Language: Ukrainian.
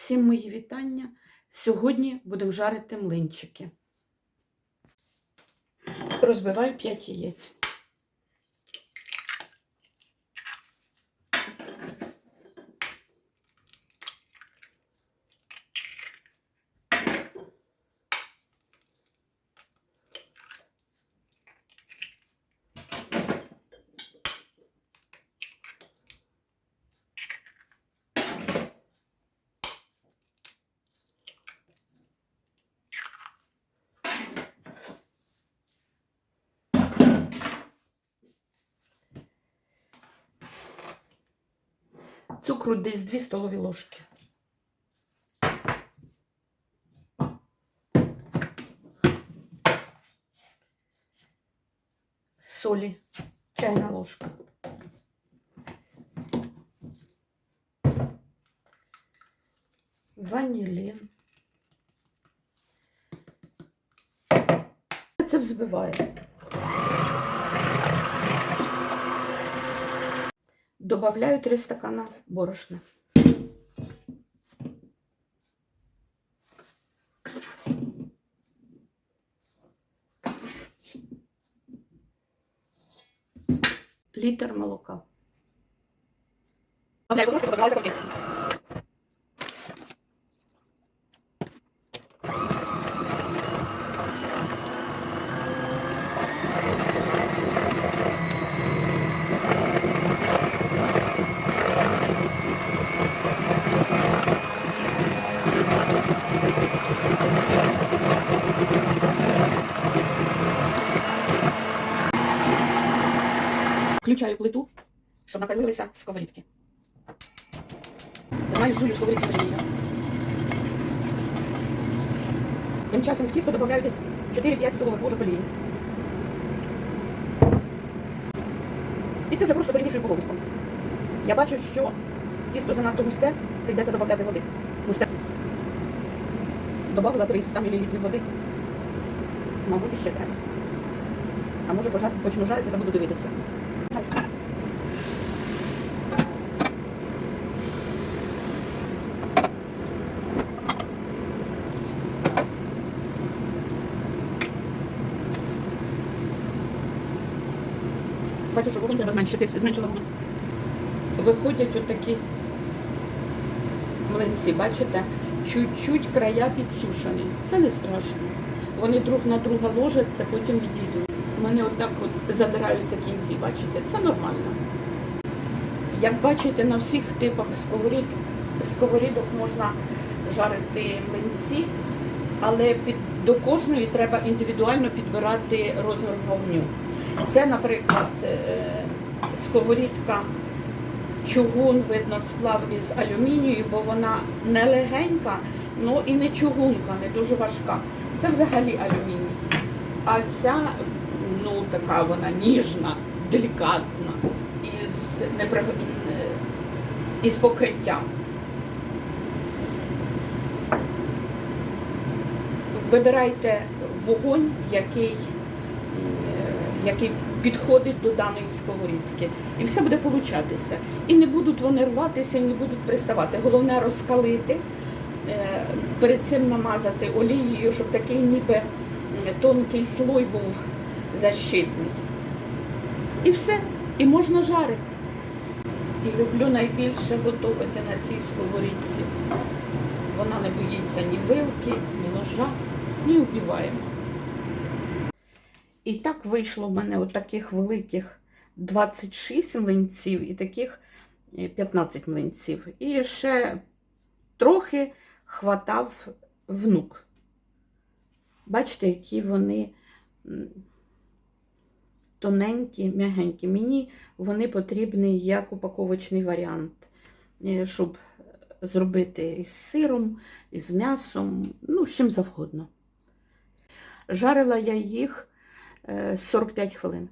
Всім мої вітання. Сьогодні будемо жарити млинчики. Розбиваю 5 яєць. Цукру десь 2 столові ложки. Солі, чайна ложка. Ванілін. Це взбиваю. Добавляю 3 стакана борошна. Літр молока. Включаю плиту, щоб накалилися сковорідки. Знаю зулю сковорідки перевірю. Тим часом в тісто додаю десь 4-5 столових ложок олії. І це вже просто перемішую половником. Я бачу, що тісто занадто густе, прийдеться додати води. Густе. Добавила 300 мл води. Мабуть, ще треба. А може почну жарити та буду дивитися. Бачу, що вогонь. Виходять отакі млинці, бачите? Чуть-чуть края підсушені. Це не страшно. Вони друг на друга ложаться, потім відійдуть. Мене отак от задираються кінці, бачите? Це нормально. Як бачите, на всіх типах сковорід, сковорідок можна жарити млинці, але під, до кожної треба індивідуально підбирати розмір вогню. Це, наприклад, е, сковорідка чугун, видно, сплав із алюмінію, бо вона не легенька, ну і не чугунка, не дуже важка. Це взагалі алюміній. А ця, така вона ніжна, делікатна, із, непри... із покриттям. Вибирайте вогонь, який е, який підходить до даної сковорідки. І все буде получатися. І не будуть вони рватися, і не будуть приставати. Головне розкалити, е, перед цим намазати олією, щоб такий ніби тонкий слой був защитний. І все. І можна жарити. І люблю найбільше готувати на цій сковорідці. Вона не боїться ні вилки, ні ножа, ні убиваємо. І так вийшло в мене от великих 26 млинців і таких е, 15 млинців. І ще трохи хватав внук. Бачите, які вони тоненькі, м'ягенькі. Мені вони потрібні як упаковочний варіант, е, щоб зробити із сиром, із м'ясом, ну, з чим завгодно. Жарила я їх е, 45 хвилин.